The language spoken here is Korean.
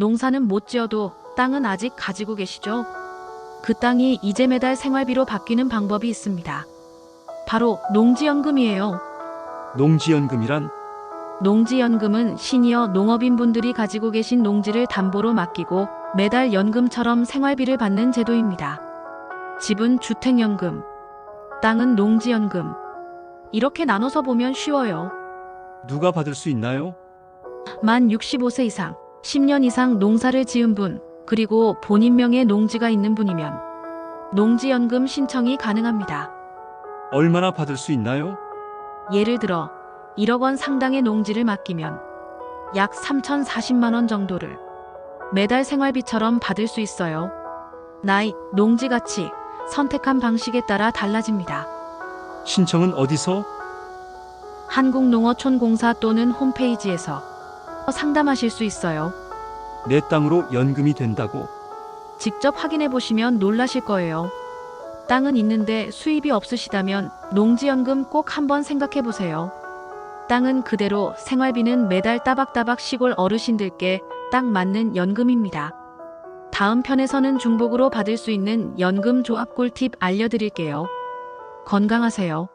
농사는 못 지어도 땅은 아직 가지고 계시죠? 그 땅이 이제 매달 생활비로 바뀌는 방법이 있습니다. 바로 농지연금이에요. 농지연금이란 농지연금은 시니어 농업인분들이 가지고 계신 농지를 담보로 맡기고 매달 연금처럼 생활비를 받는 제도입니다. 집은 주택연금, 땅은 농지연금. 이렇게 나눠서 보면 쉬워요. 누가 받을 수 있나요? 만 65세 이상, 10년 이상 농사를 지은 분, 그리고 본인 명의 농지가 있는 분이면 농지연금 신청이 가능합니다. 얼마나 받을 수 있나요? 예를 들어 1억 원 상당의 농지를 맡기면 약 3,040만 원 정도를 매달 생활비처럼 받을 수 있어요. 나이, 농지 가치, 선택한 방식에 따라 달라집니다. 신청은 어디서? 한국농어촌공사 또는 홈페이지에서 상담하실 수 있어요. 내 땅으로 연금이 된다고. 직접 확인해 보시면 놀라실 거예요. 땅은 있는데 수입이 없으시다면 농지연금 꼭 한번 생각해 보세요. 땅은 그대로 생활비는 매달 따박따박 시골 어르신들께 딱 맞는 연금입니다. 다음 편에서는 중복으로 받을 수 있는 연금 조합 꿀팁 알려드릴게요. 건강하세요.